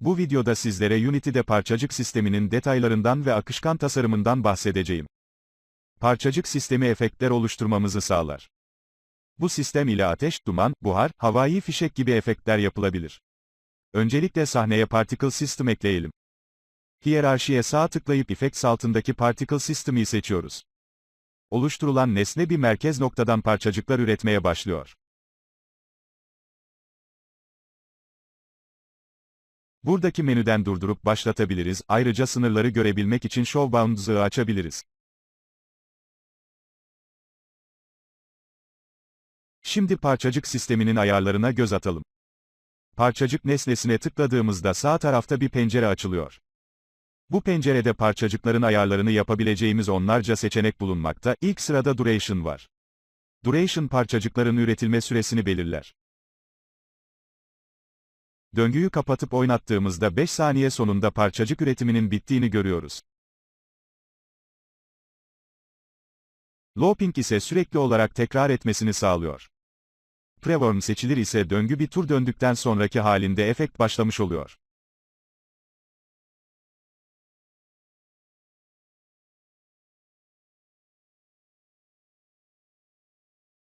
Bu videoda sizlere Unity'de parçacık sisteminin detaylarından ve akışkan tasarımından bahsedeceğim. Parçacık sistemi efektler oluşturmamızı sağlar. Bu sistem ile ateş, duman, buhar, havai fişek gibi efektler yapılabilir. Öncelikle sahneye Particle System ekleyelim. Hiyerarşiye sağ tıklayıp Effects altındaki Particle System'i seçiyoruz. Oluşturulan nesne bir merkez noktadan parçacıklar üretmeye başlıyor. Buradaki menüden durdurup başlatabiliriz, ayrıca sınırları görebilmek için Show Bounds'ı açabiliriz. Şimdi parçacık sisteminin ayarlarına göz atalım. Parçacık nesnesine tıkladığımızda sağ tarafta bir pencere açılıyor. Bu pencerede parçacıkların ayarlarını yapabileceğimiz onlarca seçenek bulunmakta, ilk sırada Duration var. Duration parçacıkların üretilme süresini belirler. Döngüyü kapatıp oynattığımızda 5 saniye sonunda parçacık üretiminin bittiğini görüyoruz. Looping ise sürekli olarak tekrar etmesini sağlıyor. Preworm seçilir ise döngü bir tur döndükten sonraki halinde efekt başlamış oluyor.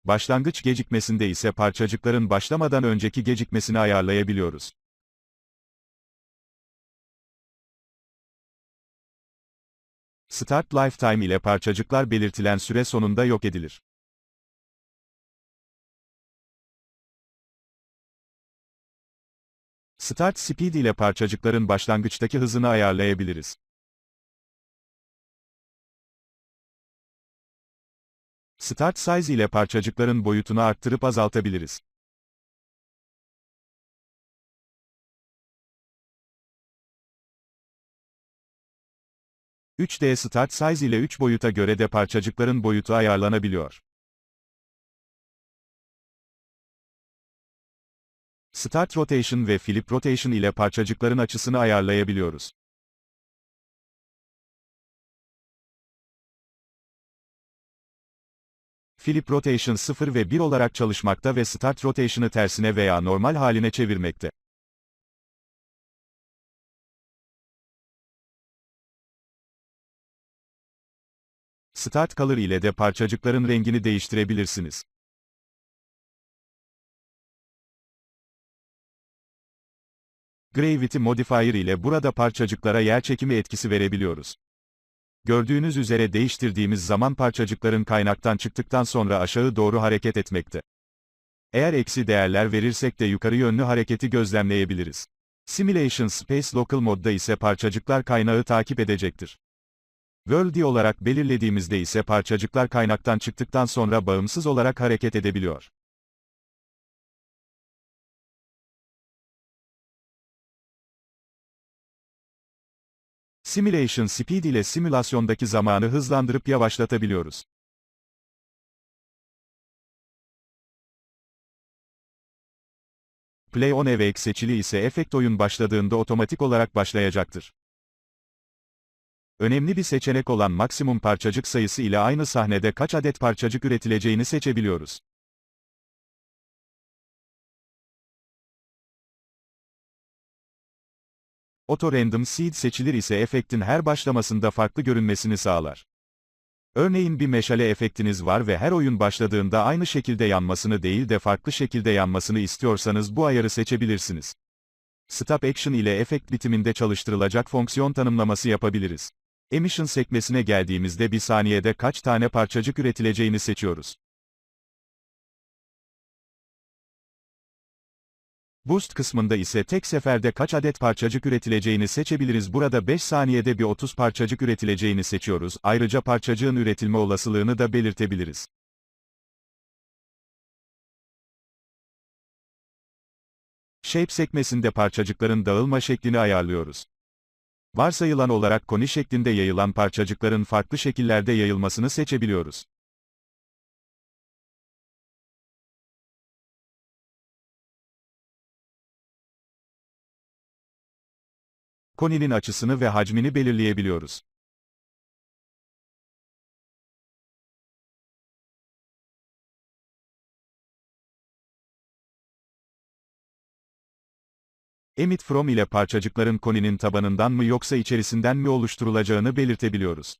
Başlangıç gecikmesinde ise parçacıkların başlamadan önceki gecikmesini ayarlayabiliyoruz. Start Lifetime ile parçacıklar belirtilen süre sonunda yok edilir. Start Speed ile parçacıkların başlangıçtaki hızını ayarlayabiliriz. Start Size ile parçacıkların boyutunu arttırıp azaltabiliriz. ...3D Start Size ile 3 boyuta göre de parçacıkların boyutu ayarlanabiliyor. Start Rotation ve Flip Rotation ile parçacıkların açısını ayarlayabiliyoruz. Flip Rotation 0 ve 1 olarak çalışmakta ve Start Rotation'ı tersine veya normal haline çevirmekte. Start Color ile de parçacıkların rengini değiştirebilirsiniz. Gravity Modifier ile burada parçacıklara yer çekimi etkisi verebiliyoruz. Gördüğünüz üzere değiştirdiğimiz zaman parçacıkların kaynaktan çıktıktan sonra aşağı doğru hareket etmekte. Eğer eksi değerler verirsek de yukarı yönlü hareketi gözlemleyebiliriz. Simulation Space Local modda ise parçacıklar kaynağı takip edecektir. Worldy olarak belirlediğimizde ise parçacıklar kaynaktan çıktıktan sonra bağımsız olarak hareket edebiliyor. Simulation Speed ile simülasyondaki zamanı hızlandırıp yavaşlatabiliyoruz. Play on Awake seçili ise efekt oyun başladığında otomatik olarak başlayacaktır. Önemli bir seçenek olan maksimum parçacık sayısı ile aynı sahnede kaç adet parçacık üretileceğini seçebiliyoruz. Auto Random Seed seçilir ise efektin her başlamasında farklı görünmesini sağlar. Örneğin bir meşale efektiniz var ve her oyun başladığında aynı şekilde yanmasını değil de farklı şekilde yanmasını istiyorsanız bu ayarı seçebilirsiniz. Stop Action ile efekt bitiminde çalıştırılacak fonksiyon tanımlaması yapabiliriz. Emission sekmesine geldiğimizde bir saniyede kaç tane parçacık üretileceğini seçiyoruz. Boost kısmında ise tek seferde kaç adet parçacık üretileceğini seçebiliriz. Burada 5 saniyede bir 30 parçacık üretileceğini seçiyoruz. Ayrıca parçacığın üretilme olasılığını da belirtebiliriz. Shape sekmesinde parçacıkların dağılma şeklini ayarlıyoruz. Varsayılan olarak koni şeklinde yayılan parçacıkların farklı şekillerde yayılmasını seçebiliyoruz. koninin açısını ve hacmini belirleyebiliyoruz. Emit from ile parçacıkların koninin tabanından mı yoksa içerisinden mi oluşturulacağını belirtebiliyoruz.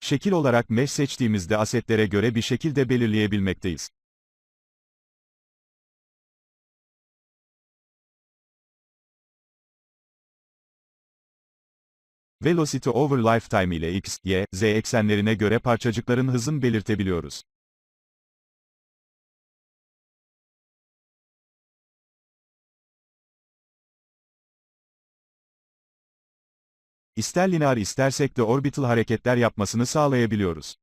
Şekil olarak mesh seçtiğimizde asetlere göre bir şekilde belirleyebilmekteyiz. Velocity over lifetime ile x, y, z eksenlerine göre parçacıkların hızını belirtebiliyoruz. İster linear istersek de orbital hareketler yapmasını sağlayabiliyoruz.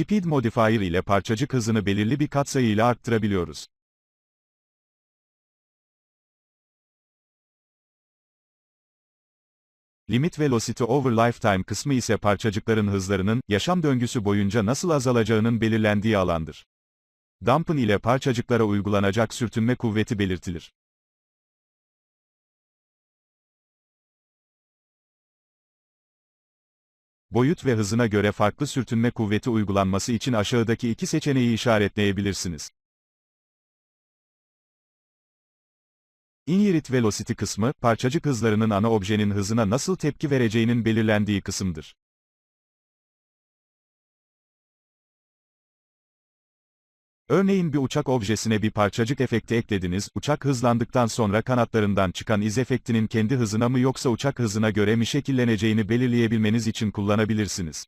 Speed modifier ile parçacık hızını belirli bir katsayı ile arttırabiliyoruz. Limit velocity over lifetime kısmı ise parçacıkların hızlarının, yaşam döngüsü boyunca nasıl azalacağının belirlendiği alandır. Dampen ile parçacıklara uygulanacak sürtünme kuvveti belirtilir. Boyut ve hızına göre farklı sürtünme kuvveti uygulanması için aşağıdaki iki seçeneği işaretleyebilirsiniz. Inherit velocity kısmı, parçacık hızlarının ana objenin hızına nasıl tepki vereceğinin belirlendiği kısımdır. Örneğin bir uçak objesine bir parçacık efekti eklediniz, uçak hızlandıktan sonra kanatlarından çıkan iz efektinin kendi hızına mı yoksa uçak hızına göre mi şekilleneceğini belirleyebilmeniz için kullanabilirsiniz.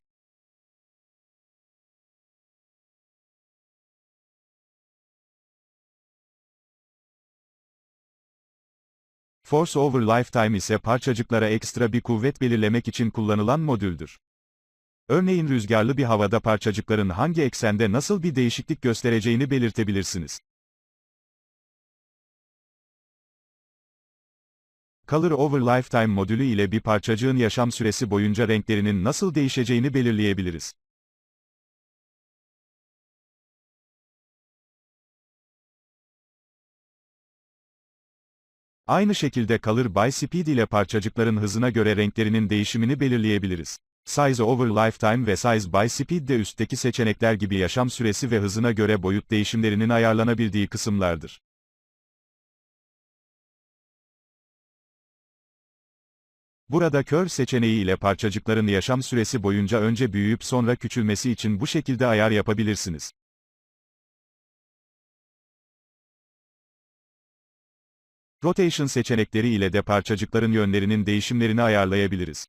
Force over lifetime ise parçacıklara ekstra bir kuvvet belirlemek için kullanılan modüldür. Örneğin rüzgarlı bir havada parçacıkların hangi eksende nasıl bir değişiklik göstereceğini belirtebilirsiniz. Color over Lifetime modülü ile bir parçacığın yaşam süresi boyunca renklerinin nasıl değişeceğini belirleyebiliriz. Aynı şekilde Color by Speed ile parçacıkların hızına göre renklerinin değişimini belirleyebiliriz. Size over lifetime ve size by speed de üstteki seçenekler gibi yaşam süresi ve hızına göre boyut değişimlerinin ayarlanabildiği kısımlardır. Burada kör seçeneği ile parçacıkların yaşam süresi boyunca önce büyüyüp sonra küçülmesi için bu şekilde ayar yapabilirsiniz. Rotation seçenekleri ile de parçacıkların yönlerinin değişimlerini ayarlayabiliriz.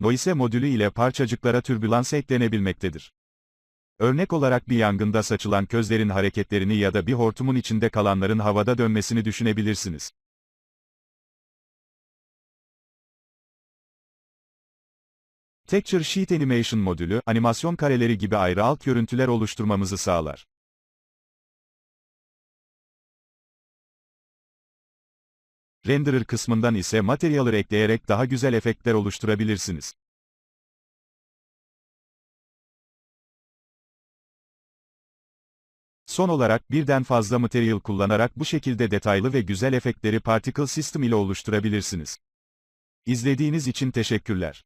Noise modülü ile parçacıklara türbülans eklenebilmektedir. Örnek olarak bir yangında saçılan közlerin hareketlerini ya da bir hortumun içinde kalanların havada dönmesini düşünebilirsiniz. Texture Sheet Animation modülü, animasyon kareleri gibi ayrı alt görüntüler oluşturmamızı sağlar. Renderer kısmından ise Material'ı ekleyerek daha güzel efektler oluşturabilirsiniz. Son olarak birden fazla material kullanarak bu şekilde detaylı ve güzel efektleri Particle System ile oluşturabilirsiniz. İzlediğiniz için teşekkürler.